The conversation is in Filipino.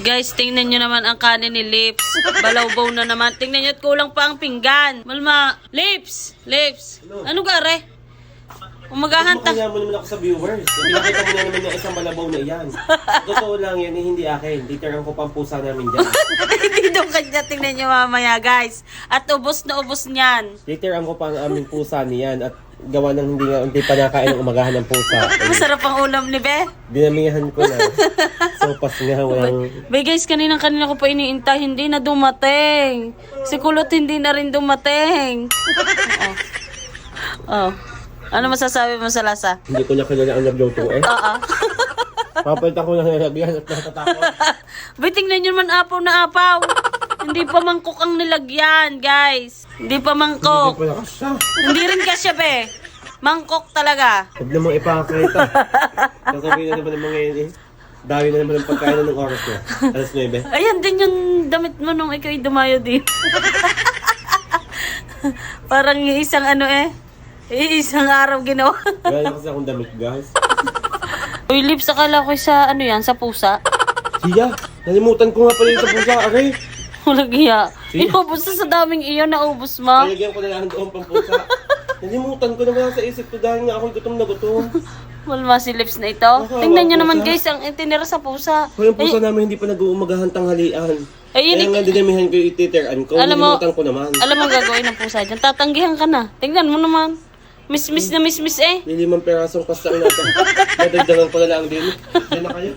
Guys, tingnan nyo naman ang kanin ni Lips. Balawbaw na naman. Tingnan nyo at kulang pa ang pinggan. Malma, Lips! Lips! Ano gare? Umagahan ta. Kaya mo naman ako sa viewers. Pinakita mo na naman yung isang balabaw na yan. Totoo lang yan, eh, hindi akin. Literal ko pang pusa namin dyan. Hindi daw kanya. Tingnan nyo mamaya, guys. At ubos na ubos niyan. Literal ko pang aming pusa niyan at gawa ng hindi, nga- hindi pa nakain ng umagahan ng pusa. Masarap ang ulam ni Be. dinamihan ko na. Sopas nga, walang... Be guys, kanina kanina ko pa iniintay, hindi na dumating. Si Kulot hindi na rin dumating. Oh. oh. Ano masasabi mo sa lasa? Hindi ko na kilala ang nagluto eh. Oo. Papalitan ko na nilagyan at natatakot. Be, tingnan nyo naman apaw na apaw. hindi pa mangkok ang nilagyan, guys. Hindi pa Hindi mangkok. ko nakasya. Hindi rin kasya, be. Mangkok talaga. Huwag na mong ipakakita. Sasabihin na naman ng mga yan eh. Dahil na naman ang pagkain ng oras ko. Alas 9. Ayan din yung damit mo nung ikaw dumayo din. Parang isang ano eh. Isang araw ginawa. Na kasi akong damit guys. Uy, lips, akala ko sa ano yan, sa pusa. Siya, nalimutan ko nga pala yung sa pusa. Aray, Walang iya. Inubos na sa daming iyo, naubos mo. nalagyan ko na lang doon pang pusa. Nalimutan ko na wala sa isip ko dahil nga ako gutom na gutom. Malma si lips na ito. Nakawa Tingnan nyo naman guys, ang itinira sa pusa. Kaya yung pusa Ay, namin hindi pa nag-uumagahan tanghalian. ay, Kaya yun, nga dinamihan ko yung ititeran ko. Alam mo- Nalimutan ko naman. alam mo ang gagawin ng pusa dyan. Tatanggihan ka na. Tingnan mo naman. Miss-miss na miss-miss eh. Yung limang perasong pasta natin. Nadagdagan ko na lang din. Diyan na kayo.